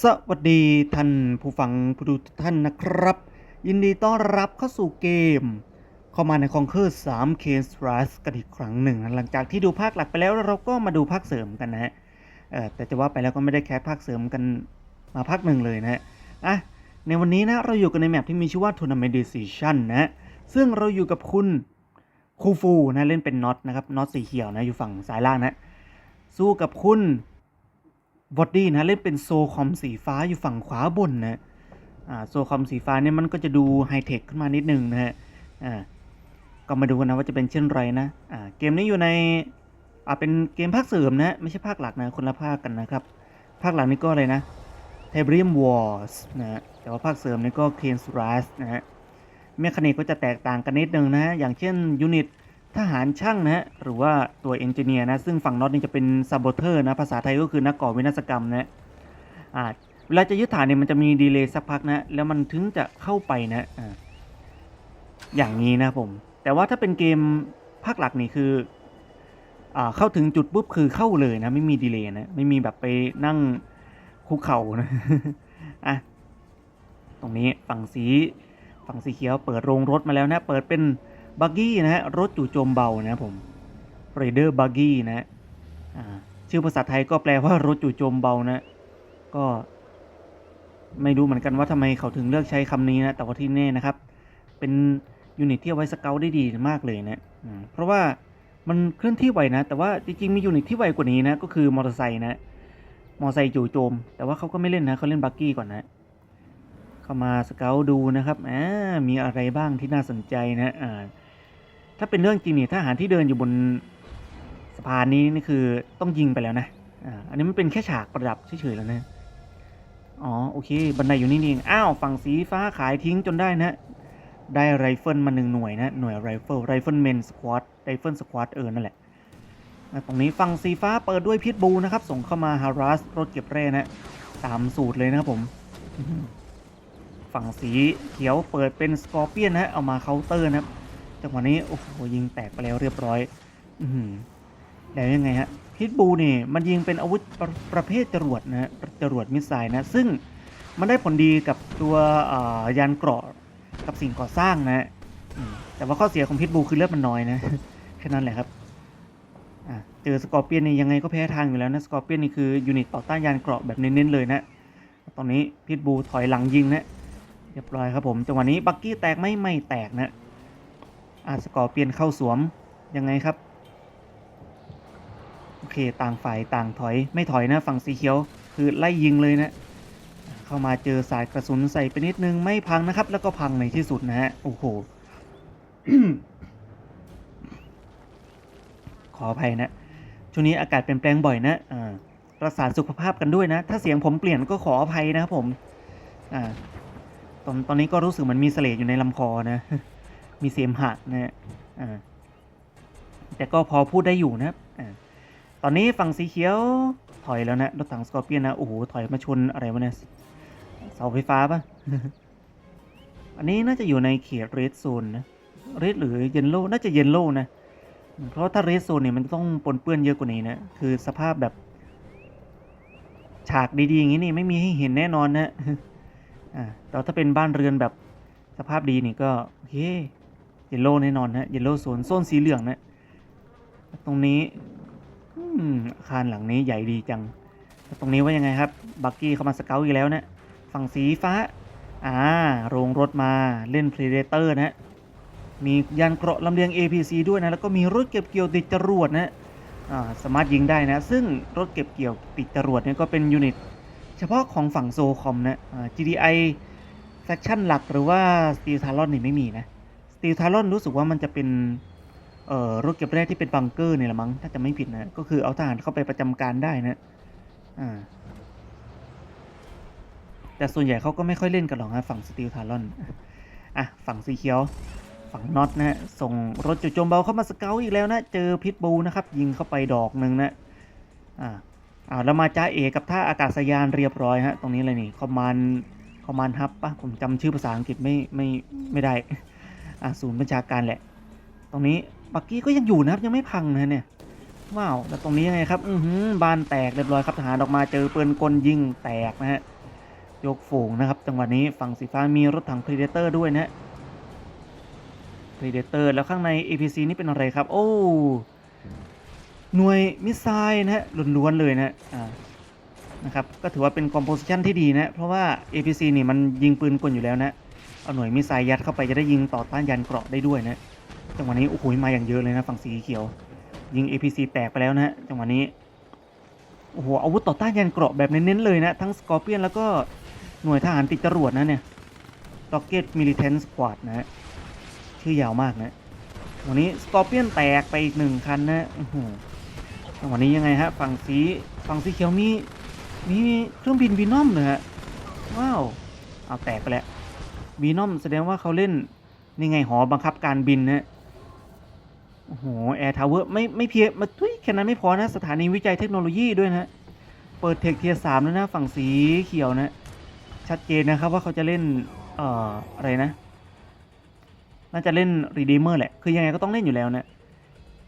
สวัสดีท่านผู้ฟังผู้ดูทุกท่านนะครับ ยินดีต้อนรับเข้าสู่เกม เข้ามาในคองเคอร์3 k s r a s กันอีกครั้งหนึ่ง หลังจากที่ดูภาคหลักไปแล้วเราก็มาดูภาคเสริมกันนะฮะแต่จะว่าไปแล้วก็ไม่ได้แคสภาคเสริมกันมาภาคหนึ่งเลยนะฮะอะในวันนี้นะเราอยู่กันในแมปที่มีชื่อว่า Tournament Decision นะฮะซึ่งเราอยู่กับคุณคูฟูนะเล่นเป็นน็อตนะครับน็อตสีเขียวนะอยู่ฝั่งซ้ายล่างนะสู้กับคุณ บอดดี้นะเล่นเป็นโซคอมสีฟ้าอยู่ฝั่งขวาบนนะอ่าโซคอมสีฟ้าเนี่ยมันก็จะดูไฮเทคขึ้นมานิดนึงนะฮะอ่าก็มาดูกันนะว่าจะเป็นเช่นไรนะอ่าเกมนี้อยู่ในอ่าเป็นเกมภาคเสริมนะไม่ใช่ภาคหลักนะคนละภาคกันนะครับภาคหลักนี่ก็อะไรนะ t i b r i u m Wars นะฮะแต่ว่าภาคเสริมนี่ก็ k a n s r a s นะฮะเมคานิกก็จะแตกต่างกันนิดนึงนะฮะอย่างเช่นยูนิต ทหารช่างนะฮะหรือว่าตัวเอนจิเนียร์นะซึ่งฝั่งน็อตนี่จะเป็นซ a บ o เทอร์นะภาษาไทยก็คือนักก่อวินาศกรรมนะอ่าเวลาจะยึดฐานเนี่ยมันจะมีดีเลย์สักพักนะแล้วมันถึงจะเข้าไปนะอ่าอย่างนี้นะผมแต่ว่าถ้าเป็นเกมภาคหลักนี่คืออ่าเข้าถึงจุดปุ๊บคือเข้าเลยนะไม่มีดีเลย์นะไม่มีแบบไปนั่งคุกเข่านะอะตรงนี้ฝั่งสีฝั่งสีเขียวเปิดโรงรถมาแล้วนะเปิดเป็น บักกี้นะฮะรถจู่โจมเบานะครับผม Raider Buggy นะฮะชื่อภาษาไทยก็แปลว่ารถจู่โจมเบานะ ก็ไม่รู้เหมือนกันว่าทำไมเขาถึงเลือกใช้คำนี้นะ แต่ว่าที่แน่นะครับ เป็นยูนิตที่เอาไว้สเกลได้ดีมากเลยนะเพราะว่ามันเคลื่อนที่ไวนะ แต่ว่าจริงๆมียูนิตที่ไวกว่านี้นะ ก็คือมอเตอร์ไซค์นะ มอเตอร์ไซค์จู่โจม แต่ว่าเขาก็ไม่เล่นนะเขาเล่นบักกี้ก่อนนะ เข้ามาสเกลดูนะครับอ่ามีอะไรบ้างที่น่าสนใจนะอ่า ถ้าเป็นเรื่องจริงนี่ทหารที่เดินอยู่บนสะพานนี้นี่คือต้องยิงไปแล้วนะอ่าอันนี้มันเป็นแค่ฉากประดับเฉยๆแล้วนะอ๋อโอเค บันไดอยู่นี่เองอ้าวฝั่งสีฟ้าขายทิ้งจนได้นะ ได้ไรเฟิลมาหนึ่งหน่วยนะ หน่วยไรเฟิลไรเฟิลเมนสควอตไรเฟิลสควอตเออนั่นแหละตรงนี้ฝั่งสีฟ้าเปิดด้วยพิทบูนะครับ ส่งเข้ามาฮารัสรถเก็บแร่นะตามสูตรเลยนะครับผม ฝั่งสีเขียวเปิดเป็นสกอร์เปียนนะเอามาเคาน์เตอร์นะครับ จังหวะนี้ โอ้โหยิงแตกไปแล้วเรียบร้อย อืแล้วยังไงฮะพิทบูนี่มันยิงเป็นอาวุธประประเภทจรวดนะฮะจรวดมิสไซล์นะ ซึ่งมันได้ผลดีกับตัวยานเกราะกับสิ่งก่อสร้างนะฮะแต่ว่าข้อเสียของพิทบูคือเลือดมันน้อยนะแค่นั้นแหละครับเจอสกอร์เปียนนี่ยังไงก็แพ้ทางอยู่แล้วนะสกอร์เปียนนี่คือยูนิตต่อต้านยานเกราะแบบเน้นๆเลยนะ ตอนนี้พิทบูถอยหลังยิงนะเรียบร้อยครับผมจังหวะนี้บักกี้แตกไม่ไม่แตกนะ อาสกอร์เปลี่ยนเข้าสวม ยังไงครับ โอเคต่างฝ่ายต่างถอยไม่ถอยนะฝั่งสีเขียว คือไล่ยิงเลยนะ เข้ามาเจอสายกระสุนใส่ไปนิดนึงไม่พังนะครับ แล้วก็พังในที่สุดนะฮะโอ้โหขออภัยนะช่วงนี้อากาศเปลี่ยนแปลงบ่อยนะอ่ารักษาสุขภาพกันด้วยนะ ถ้าเสียงผมเปลี่ยนก็ขออภัยนะครับผมอ่าตอนตอนนี้ก็รู้สึกมันมีเสลดอยู่ในลำคอนะ มีเสมหะนะฮะอ่าแต่ก็พอพูดได้อยู่นะครับอ่าตอนนี้ฝั่งสีเขียวถอยแล้วนะรถถังสกอร์เปียนนะโอ้โหถอยมาชนอะไรวะเนี่ยเสาไฟฟ้าปะอันนี้น่าจะอยู่ในเขตเรดโซนนะเรดหรือเยนโลน่าจะเยนโลนะเพราะถ้าเรดโซนเนี่ยมันต้องปนเปื้อนเยอะกว่านี้นะคือสภาพแบบ ฉากดีๆอย่างนี้นี่ไม่มีให้เห็นแน่นอนนะอ่าแต่ถ้าเป็นบ้านเรือนแบบสภาพดีนี่ก็โอเค เยลโล่แน่นอนนะเยลโล่โซนโซนสีเหลืองนะตรงนี้อืมอาคารหลังนี้ใหญ่ดีจังแล้วตรงนี้ว่ายังไงครับ บักกี้เข้ามาสเกลอีกแล้วนะฝั่งสีฟ้า อ่า โรงรถมาเล่น Predator นะ มียานเกราะลำเลียง APC ด้วยนะ แล้วก็มีรถเก็บเกี่ยวติดจรวดนะอ่าสามารถยิงได้นะ ซึ่งรถเก็บเกี่ยวติดจรวดเนี่ยก็เป็นยูนิต เฉพาะของฝั่งโซคอมนะอ่า GDI แฟคชั่นหลักหรือว่า Steel Talon นี่ไม่มีนะ Steel Talon รู้สึกว่ามันจะเป็นเอ่อรถเก็บแร่ที่เป็นบังเกอร์เนี่ยละมั้งถ้าจะไม่ผิดนะ ก็คือเอาทหารเข้าไปประจำการได้นะอ่าแต่ส่วนใหญ่เขาก็ไม่ค่อยเล่นกันหรอกนะฝั่ง Steel Talon อะฝั่งสีเขียว ฝั่งน็อตนะฮะส่งรถจุดโจมเบาเข้ามาสเกลอีกแล้วนะ เจอพิทบูนะครับ ยิงเข้าไปดอกหนึ่งนะอ่าอ่าแล้วมาจ้าเอกับท่าอากาศยานเรียบร้อยฮะตรงนี้เลยนี่คอมมานคอมมานฮับปะผมจำชื่อภาษาอังกฤษไม่ไม่ไม่ได้ ศูนย์บัญชาการแหละ ตรงนี้บักกี้ก็ยังอยู่นะครับยังไม่พังนะเนี่ยว้าวแล้วตรงนี้ยังไงครับ อือหือบานแตกเรียบร้อยครับทหารออกมาเจอปืนกลยิงแตกนะฮะยกฝูงนะครับ จังหวะนี้ฝั่งสีฟ้ามีรถถัง Predator ด้วยนะ Predator แล้วข้างใน APC นี่เป็นอะไรครับ โอ้หน่วยมิสไซล์นะฮะล้วนๆเลยนะอ่านะครับก็ถือว่าเป็นคอมโพสิชันที่ดีนะ เพราะว่า APC นี่มันยิงปืนกลอยู่แล้วนะ เอาหน่วยมิสไซล์ยัดเข้าไปจะได้ยิงต่อต้านยานเกราะได้ด้วยนะจังหวะนี้โอ้โหมาอย่างเยอะเลยนะฝั่งสีเขียว ยิง APC แตกไปแล้วนะฮะจังหวะนี้โอ้โหอาวุธต่อต้านยานเกราะแบบเน้นๆเลยนะทั้งสกอร์เปียนแล้วก็หน่วยทหารติดจรวดนะเนี่ย Rocket Militant Squad นะฮะชื่อยาวมากนะวันนี้สกอร์เปียนแตกไปอีกหนึ่งคันนะจังหวะนี้ยังไงฮะฝั่งสีฝั่งสีเขียวมีมีเครื่องบินวีนอมเลยฮะว้าวเอาแตกไปแล้ว วีนอมแสดงว่าเขาเล่นนี่ไงหอบังคับการบินนะโอ้โหแอร์ทาวเวอร์ไม่ไม่เพียมาทุยแค่นั้นไม่พอนะ สถานีวิจัยเทคโนโลยีด้วยนะเปิดเทคเทียสามแล้วนะ ฝั่งสีเขียวนะ ชัดเจนนะครับว่าเขาจะเล่นเอ่ออะไรนะ น่าจะเล่น Redeemer แหละ คือยังไงก็ต้องเล่นอยู่แล้วนะ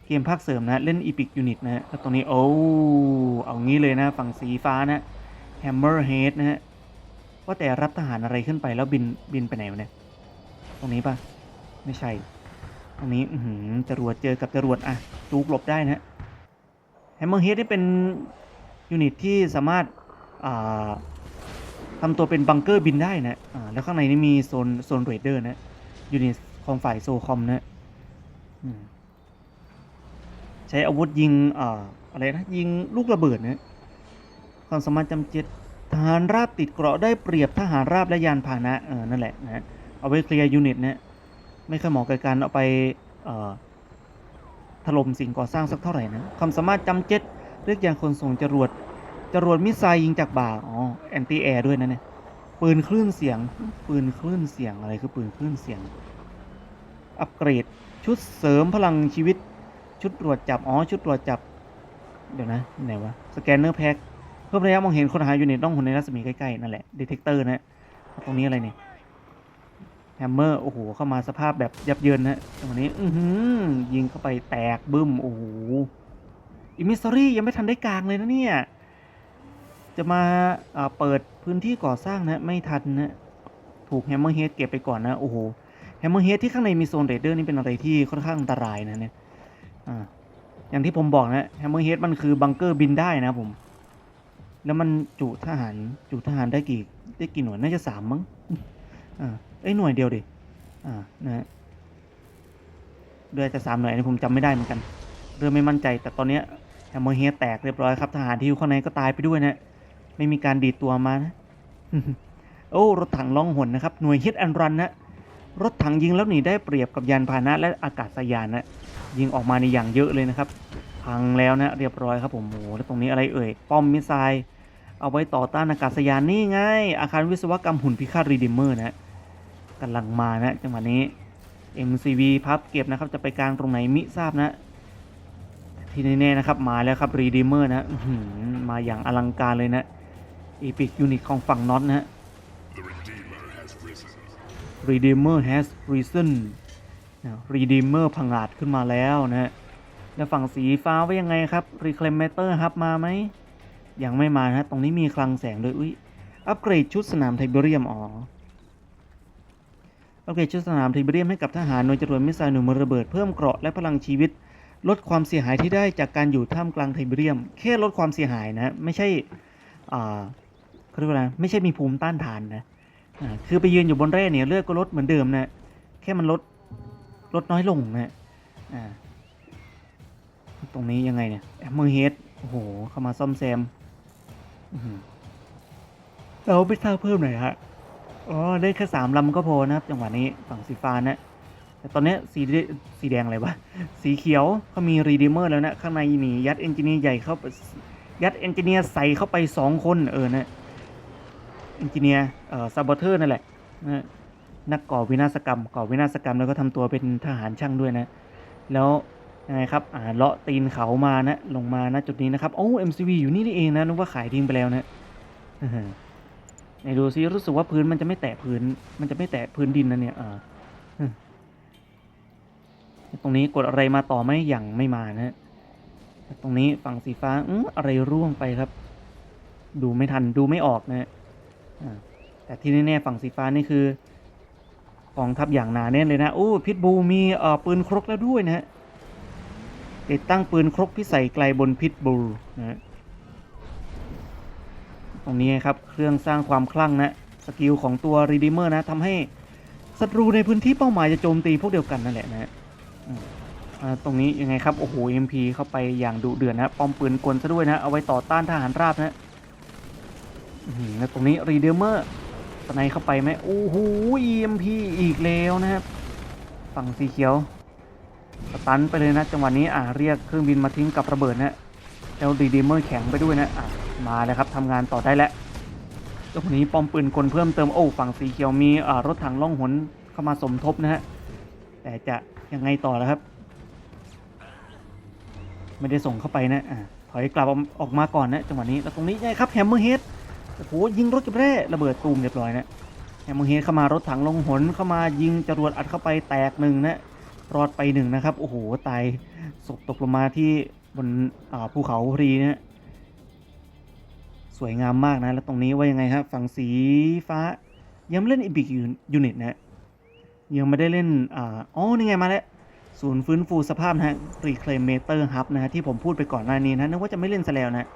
เกมภาคเสริมนะ เล่น Epic Unit นะฮะแล้วตรงนี้ โอ้เอางี้เลยนะ ฝั่งสีฟ้านะ Hammerhead นะฮะ ว่าแต่รับทหารอะไรขึ้นไปแล้วบินบินไปไหนวะเนี่ย ตรงนี้ปะไม่ใช่ ตรงนี้อืจรวดเจอกับจรวดอะจูกหลบได้นะแฮมเมอร์เฮดนี่เป็นยูนิตที่สามารถอ่าทำตัวเป็นบังเกอร์บินได้นะอ่าแล้วข้างในนี่มีโซนโซนเรดเดอร์นะยูนิตของฝ่ายโซคอมนะใช้อาวุธยิงอ่าอะไรนะยิงลูกระเบิดนะความสามารถจำเจต ทหารราบติดเกราะได้เปรียบทหารราบและยานพาหนะเออนั่นแหละนะเอาไว้เคลียร์ยูนิตนะไม่ค่อยเหมาะกับการเอาไปเอ่อถล่มสิ่งก่อสร้างสักเท่าไหร่นะความสามารถจำเจ็ตเรียกยานคนส่งจรวดจรวดมิสไซล์ยิงจากบ่าอ๋อแอนตี้แอร์ด้วยนะเนี่ยปืนคลื่นเสียง ปืนคลื่นเสียงอะไรคือปืนคลื่นเสียง อัปเกรดชุดเสริมพลังชีวิต ชุดตรวจจับ อ๋อ ชุดตรวจจับ เดี๋ยวนะไหนวะ สแกนเนอร์แพ็ค เพิ่มระยะมองเห็นคนหาอยู่ในต้องหุ่นในรัศมีใกล้ๆนั่นแหละดีเทคเตอร์นะตรงนี้อะไรเนี่ยแฮมเมอร์โอ้โหเข้ามาสภาพแบบยับเยินนะจังนี้อือหือยิงเข้าไปแตกบึ้มโอ้โหอิมิสซอรี่ยังไม่ทันได้กลางเลยนะเนี่ย จะมาอ่าเปิดพื้นที่ก่อสร้างนะ ไม่ทันนะถูกแฮมเมอร์เฮดเก็บไปก่อนนะ โอ้โหแฮมเมอร์เฮดที่ข้างในมีโซนเรดเดอร์นี่เป็นอะไรที่ค่อนข้างอันตรายนะเนี่ยอ่าอย่างที่ผมบอกนะแฮมเมอร์เฮดมันคือบังเกอร์บินได้นะผม แล้วมันจุทหาร จุทหารได้กี่ได้กี่หน่วยน่าจะสามมั้งอ่าเอ้หน่วยเดียวดิอ่านะฮะเดือนจะสามหน่วยอันนี้ผมจำไม่ได้เหมือนกัน เริ่มไม่มั่นใจ แต่ตอนเนี้ยแฮมเมอร์เฮดแตกเรียบร้อยครับทหารที่อยู่ข้างในก็ตายไปด้วยนะไม่มีการดีดตัวมานะโอ้รถถังล่องหนนะครับหน่วยฮิตแอนรันนะรถถังยิงแล้วหนีได้เปรียบกับยานพาหนะและอากาศยานนะยิงออกมาในอย่างเยอะเลยนะครับพังแล้วนะเรียบร้อยครับผมโอ้แล้วตรงนี้อะไรเอ่ยป้อมมิสไซล์ เอาไว้ต่อต้านอากาศยานนี่ไง อาคารวิศวกรรมหุ่นพิฆาตรีดิมเมอร์นะกำลังมานะจังหวะนี้ MCV พับเก็บนะครับ จะไปกลางตรงไหนมิทราบนะที่แน่ๆนะครับ มาแล้วครับ Redeemer นะอื้อหือมาอย่างอลังการเลยนะ Epic Unit ของฝั่งน็อตนะฮะ Redeemer has risen นะ Redeemer พังอาจขึ้นมาแล้วนะฮะแล้วฝั่งสีฟ้าว่ายังไงครับ Reclamator ครับมาไหม ยังไม่มานะตรงนี้มีคลังแสงด้วยอุ้ยอัปเกรดชุดสนามไทเบเรียมอ๋ออัปเกรดชุดสนามไทเบเรียมให้กับทหารหน่วยจรวดมิสไซล์หน่วยมือระเบิดเพิ่มเกราะและพลังชีวิต ลดความเสียหายที่ได้จากการอยู่ท่ามกลางไทเบเรียม แค่ลดความเสียหายนะ ไม่ใช่อ่าเขาเรียกว่าอะไรไม่ใช่มีภูมิต้านทานนะอ่าคือไปยืนอยู่บนแร่เนี่ยเลือดก็ลดเหมือนเดิมนะแค่มันลดลดน้อยลงนะอ่าตรงนี้ยังไงเนี่ยแอมเมอร์เฮดโอ้โหเข้ามาซ่อมแซม เราไปสร้างเพิ่มหน่อยฮะอ๋อได้แค่สามลำก็พอนะครับ จังหวะนี้ฝั่งสีฟ้านะ แต่ตอนนี้สีสีแดงอะไรวะ สีเขียวเขามีรีดีเมอร์แล้วนะ ข้างในมียัดเอนจิเนียร์ใหญ่เข้าไปยัดเอนจิเนียร์ใส่เข้าไปสองคนเออนะเอนจิเนียร์เอ่อซาบอเทอร์นั่นแหละนะนักก่อวินาศกรรม ก่อวินาศกรรมแล้วก็ทำตัวเป็นทหารช่างด้วยนะ แล้ว ยังไงครับอ่าเลาะตีนเขามานะลงมานะจุดนี้นะครับโอ้ MCV อยู่นี่นี่เองนะนึกว่าขายทิ้งไปแล้วนะอื้อหือไหนดูซิรู้สึกว่าพื้นมันจะไม่แตะพื้น มันจะไม่แตะพื้นดินนะเนี่ยอ่าอืมตรงนี้กดอะไรมาต่อไหมอย่างไม่มานะตรงนี้ฝั่งสีฟ้าอืออะไรร่วงไปครับ ดูไม่ทันดูไม่ออกนะแต่ที่แน่ๆฝั่งสีฟ้านี่คือกองทัพอย่างหนาแน่นเลยนะโอ้พิทบูมีเออปืนครกแล้วด้วยนะฮะ ติดตั้งปืนครกพิสัยไกลบนพิทบูนะฮะตรงนี้ครับเครื่องสร้างความคลั่งนะสกิลของตัวรีดิเมอร์นะทำให้ศัตรูในพื้นที่เป้าหมายจะโจมตีพวกเดียวกันนั่นแหละนะฮะตรงนี้ยังไงครับโอ้โห MP เข้าไปอย่างดุเดือดนะป้อมปืนกลซะด้วยนะเอาไว้ต่อต้านทหารราบนะแล้วตรงนี้รีเดเมอร์สไนเข้าไปไหมโอ้โห EMP อีกแล้วนะครับฝั่งสีเขียว สตันไปเลยนะจังหวะนี้อ่าเรียกเครื่องบินมาทิ้งกับระเบิดนะแล้วรีเดเมอร์แข็งไปด้วยนะอะมาแล้วครับทำงานต่อได้แล้วตรงนี้ป้อมปืนกลเพิ่มเติมโอ้ฝั่งสีเขียวมีอ่ารถถังล่องหนเข้ามาสมทบนะฮะแต่จะยังไงต่อแล้วครับ ไม่ได้ส่งเข้าไปนะอะถอยกลับออกออกมาก่อนนะจังหวะนี้แล้วตรงนี้ไงครับแฮมเมอร์เฮดโอ้โหยิงรถกับแร่ระเบิดตูมเรียบร้อยนะแฮมเมอร์เฮดเข้ามารถถังลงหนเข้ามายิงจรวดอัดเข้าไปแตกหนึ่งนะ รอดไปหนึ่งนะครับ โอ้โห ตายศพตกลงมาที่บนภูเขาพอดีนะสวยงามมากนะ แล้วตรงนี้ว่ายังไงครับฝั่งสีฟ้า ยังไม่เล่นอีบิกยูนิตนะยังไม่ได้เล่นอ๋อนี่ไงมาแล้วศูนย์ฟื้นฟูสภาพนะฮะรีเคลมเมเตอร์ฮับนะฮะที่ผมพูดไปก่อนหน้านี้นะนึกว่าจะไม่เล่นซะแล้วนะ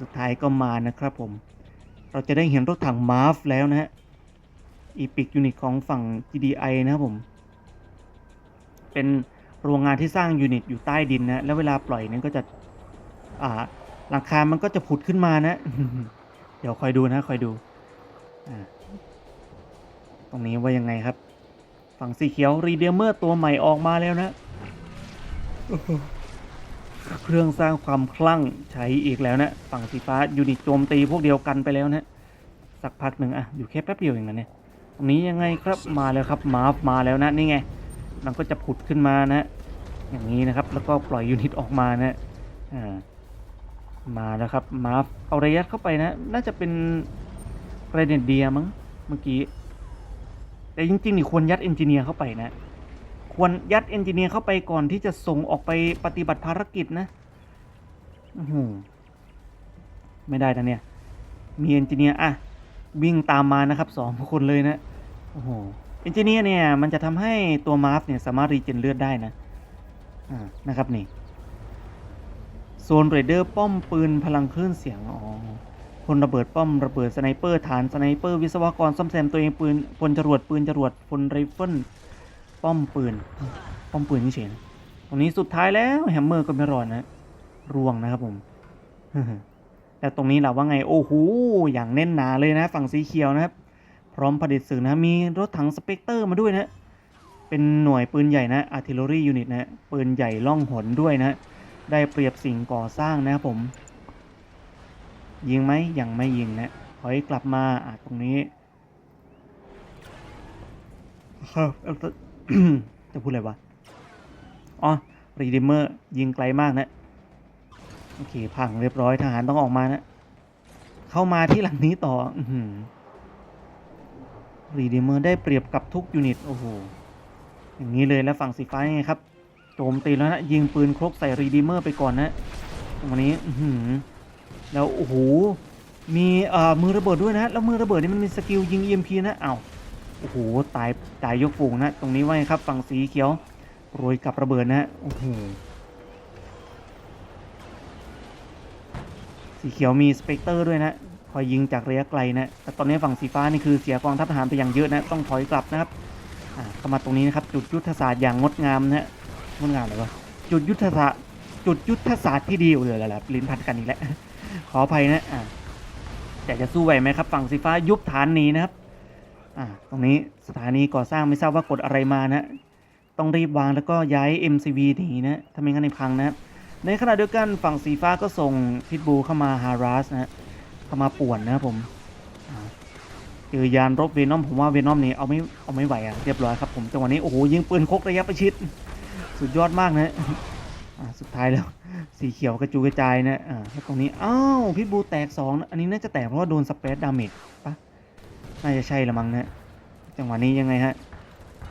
สุดท้ายก็มานะครับผม เราจะได้เห็นรถถังมาร์ฟแล้วนะฮะอีพิกยูนิตของฝั่ง GDI นะครับผม เป็นโรงงานที่สร้างยูนิตอยู่ใต้ดินนะ แล้วเวลาปล่อยนั้นก็จะ อ่าหลังคา มันก็จะผุดขึ้นมานะ เดี๋ยวคอยดูนะ คอยดู ตรงนี้ว่ายังไงครับ ฝั่งสีเขียวรีเดเมอร์ตัวใหม่ออกมาแล้วนะ เครื่องสร้างความคลั่งใช้อีกแล้วนะ ฝั่งสีฟ้ายูนิตโจมตีพวกเดียวกันไปแล้วนะ สักพักหนึ่งอะอยู่แค่แป๊บเดียวเองนะเนี่ย ตรงนี้ยังไงครับ มาแล้วครับ มาฟมาแล้วนะ นี่ไง มันก็จะผุดขึ้นมานะ อย่างนี้นะครับ แล้วก็ปล่อยยูนิตออกมานะอ่ามาแล้วครับมาเอาระยะเข้าไปนะ น่าจะเป็นเรเดนเดียมั้งเมื่อกี้ แต่จริงๆนี่ควรยัดเอนจิเนียร์เข้าไปนะ ควรยัดเอนจิเนียร์เข้าไปก่อนที่จะส่งออกไปปฏิบัติภารกิจนะอื้อหือไม่ได้นะเนี่ย มีเอนจิเนียร์อะ วิ่งตามมานะครับสองคนเลยนะ โอ้โห เอนจิเนียร์เนี่ยมันจะทำให้ตัวมาร์ฟเนี่ยสามารถรีเจนเลือดได้นะอ่านะครับนี่โซนเรเดอร์ป้อมปืนพลังคลื่นเสียงอ๋อพลระเบิดป้อมระเบิดสไนเปอร์ฐานสไนเปอร์วิศวกรซ่อมแซมตัวเองปืนพลจรวดปืนจรวดพลไรเฟิลป้อมปืนป้อมปืนนี่เฉยนตรงนี้สุดท้ายแล้วแฮมเมอร์ก็ไม่รอดนะร่วงนะครับผมแต่ตรงนี้เราว่าไงโอ้โหอย่างแน่นหนาเลยนะ ฝั่งสีเขียวนะครับ พร้อมผลิตสื่อนะ มีรถถังสเปกเตอร์มาด้วยนะ เป็นหน่วยปืนใหญ่นะ artillery unit นะ ปืนใหญ่ล่องหนด้วยนะ ได้เปรียบสิ่งก่อสร้างนะครับผม ยิงไหมยังไม่ยิงนะถอยกลับมาอะตรงนี้ครับจะพูดอะไรวะ อ๋อ รีดิเมอร์ยิงไกลมากนะ โอเค พังเรียบร้อยทหารต้องออกมานะ เข้ามาที่หลังนี้ต่อ อื รีดิเมอร์ได้เปรียบกับทุกยูนิต โอ้โห อย่างนี้เลยแล้วฝั่งสีฟ้ายังไงครับ โจมตีแล้วนะ ยิงปืนครกใส่รีดิเมอร์ไปก่อนนะตรงนี้อืแล้วโอ้โห มีเอ่อมือระเบิดด้วยนะ แล้วมือระเบิดนี่มันมีสกิลยิง EMP นะเอ้าโอ้โห ตาย ตายยกฝูงนะ ตรงนี้ว่าไงครับ ฝั่งสีเขียวโรยกับระเบิดนะโอ้โหสีเขียวมีสเปกเตอร์ด้วยนะ คอยยิงจากระยะไกลนะแต่ตอนนี้ฝั่งสีฟ้านี่คือเสียกองทัพทหารไปอย่างเยอะนะต้องถอยกลับนะครับเข้ามาตรงนี้นะครับจุดยุทธศาสตร์อย่างงดงามนะฮะงดงามเลยวะจุดยุทธศาสตร์จุดยุทธศาสตร์ที่ดีเลยแหละลิ้นพันกันอีกแล้วขออภัยนะอ่าแต่จะสู้ไหวไหมครับ ฝั่งสีฟ้ายุบฐานหนี้นะครับอ่าตรงนี้สถานีก่อสร้างไม่ทราบว่ากดอะไรมานะ ต้องรีบวางแล้วก็ย้าย MCV หนีนะถ้าไม่งั้นในพังนะในขณะเดียวกันฝั่งสีฟ้าก็ส่งพิทบูเข้ามาฮาราสนะ ฮะเข้ามาป่วนนะครับผมเจอยานรบเวนอมผมว่าเวนอมนี่เอาไม่เอาไม่ไหวอะเรียบร้อยครับผมจังหวะนี้โอ้โหยิงปืนคกระยะประชิด สุดยอดมากนะสุดท้ายแล้วสีเขียวกระจูกระจายนะอ่าแล้วตรงนี้อ้าวพิทบูแตกสองนะอันนี้น่าจะแตกเพราะว่าโดนสเปซดาเมจปะน่าจะใช่ละมั้งนะจังหวะนี้ยังไงฮะ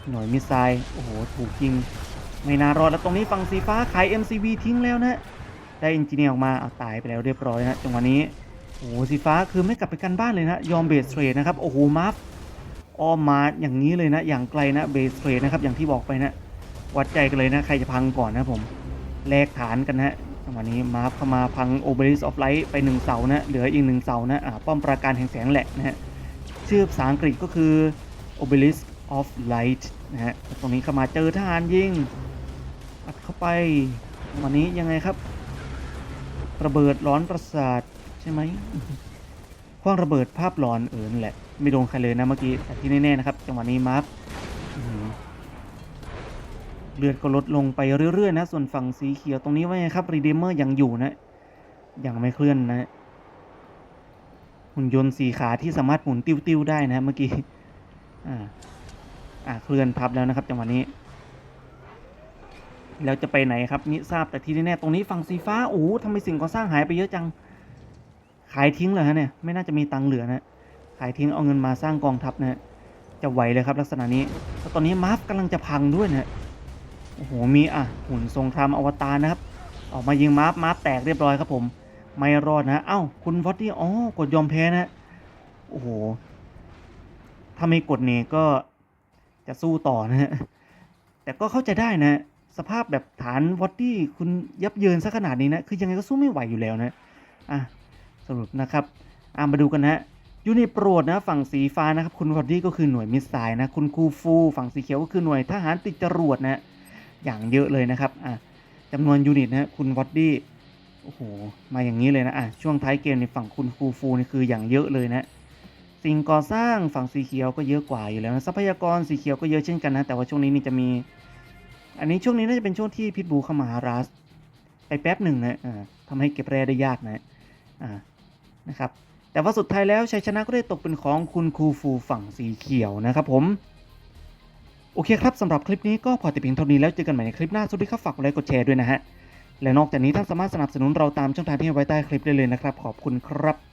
หน่วยมิสไซล์โอ้โหถูกยิงไม่น่ารอดแล้วตรงนี้ฝั่งสีฟ้าขาย MCV ทิ้งแล้วนะได้เอนจิเนียร์ออกมาเอาตายไปแล้วเรียบร้อยนะจังหวะนี้ โอ้โหสีฟ้าคือไม่กลับไปกันบ้านเลยนะ ยอมเบสเทรดนะครับ โอ้โหมาฟออมมาอย่างนี้เลยนะ อย่างไกลนะเบสเทรดนะครับอย่างที่บอกไปนะ วัดใจกันเลยนะ ใครจะพังก่อนนะผมแลกฐานกันนะฮะจังหวะนี้มาร์ฟเข้ามาพังโอเบริสออฟไลท์ไปหนึ่งเสานะ เหลืออีกหนึ่งเสานะอ่าป้อมปราการแห่งแสงแหละนะฮะชื่อภาษาอังกฤษก็คือ Obelisk of Light นะฮะตรงนี้เข้ามาเจอทหารยิงอัดเข้าไป วันนี้ยังไงครับ ระเบิดร้อนประสาท ใช่ไหมคว้างระเบิดภาพหลอนเออนั่นแหละ ไม่โดนใครเลยนะเมื่อกี้แต่ที่แน่ๆนะครับ จังหวะนี้มาร์ฟเลือดก็ลดลงไปเรื่อยๆนะ ส่วนฝั่งสีเขียวตรงนี้ว่าไงครับรีเดมเมอร์ยังอยู่นะ ยังไม่เคลื่อนนะหุ่นยนต์สีขาที่สามารถหมุนติ้วๆได้นะเมื่อกี้อ่าอ่าเคลื่อนพับแล้วนะครับจังหวะนี้แล้วจะไปไหนครับมิทราบแต่ที่แน่ๆตรงนี้ฝั่งสีฟ้าโอ้โหทำไมสิ่งก่อสร้างหายไปเยอะจัง ขายทิ้งเลยฮะเนี่ยไม่น่าจะมีตังค์เหลือนะขายทิ้งเอาเงินมาสร้างกองทัพนะจะไหวเลยครับลักษณะนี้แล้วตอนนี้มาร์ฟกำลังจะพังด้วยนะโอ้โหมีอะหุ่นทรงครามอวตารนะครับ ออกมายิงมาร์ฟมาร์ฟแตกเรียบร้อยครับผมไม่รอดนะ เอ้า คุณวอตตี้ อ๋อ กดยอมแพ้นะ โอ้โห ถ้าไม่กดเนี่ยก็จะสู้ต่อนะฮะ แต่ก็เข้าใจได้นะ สภาพแบบฐานวอตตี้คุณยับเยินซะขนาดนี้นะ คือยังไงก็สู้ไม่ไหวอยู่แล้วนะ อะ สรุปนะครับอะมาดูกันนะฮะยูนิตโปรดนะฝั่งสีฟ้านะครับคุณวอตตี้ก็คือหน่วยมิสไซล์นะคุณคูฟู ฝั่งสีเขียวก็คือหน่วยทหารติดจรวดนะอย่างเยอะเลยนะครับอะจำนวนยูนิตนะฮะคุณวอตตี้โอ้โหมาอย่างนี้เลยนะอะช่วงท้ายเกมในฝั่งคุณคูฟูนี่คืออย่างเยอะเลยนะสิ่งก่อสร้างฝั่งสีเขียวก็เยอะกว่าอยู่แล้วนะทรัพยากรสีเขียวก็เยอะเช่นกันนะแต่ว่าช่วงนี้นี่จะมี อันนี้ช่วงนี้น่าจะเป็นช่วงที่พิทบูเข้ามาหารัสไปแป๊บหนึ่งนะอ่าทำให้เก็บแร่ได้ยากนะอ่า นะครับ แต่ว่าสุดท้ายแล้วชัยชนะก็ได้ตกเป็นของคุณครูฟูฝั่งสีเขียวนะครับผม โอเคครับสำหรับคลิปนี้ก็พอแต่เพียงเท่านี้แล้วเจอกันใหม่ในคลิปหน้าสวัสดีครับฝากกดไลค์กดแชร์ด้วยนะฮะและนอกจากนี้ท่านสามารถสนับสนุนเราตามช่องทางที่ไว้ใต้คลิปได้เลยนะครับ ขอบคุณครับ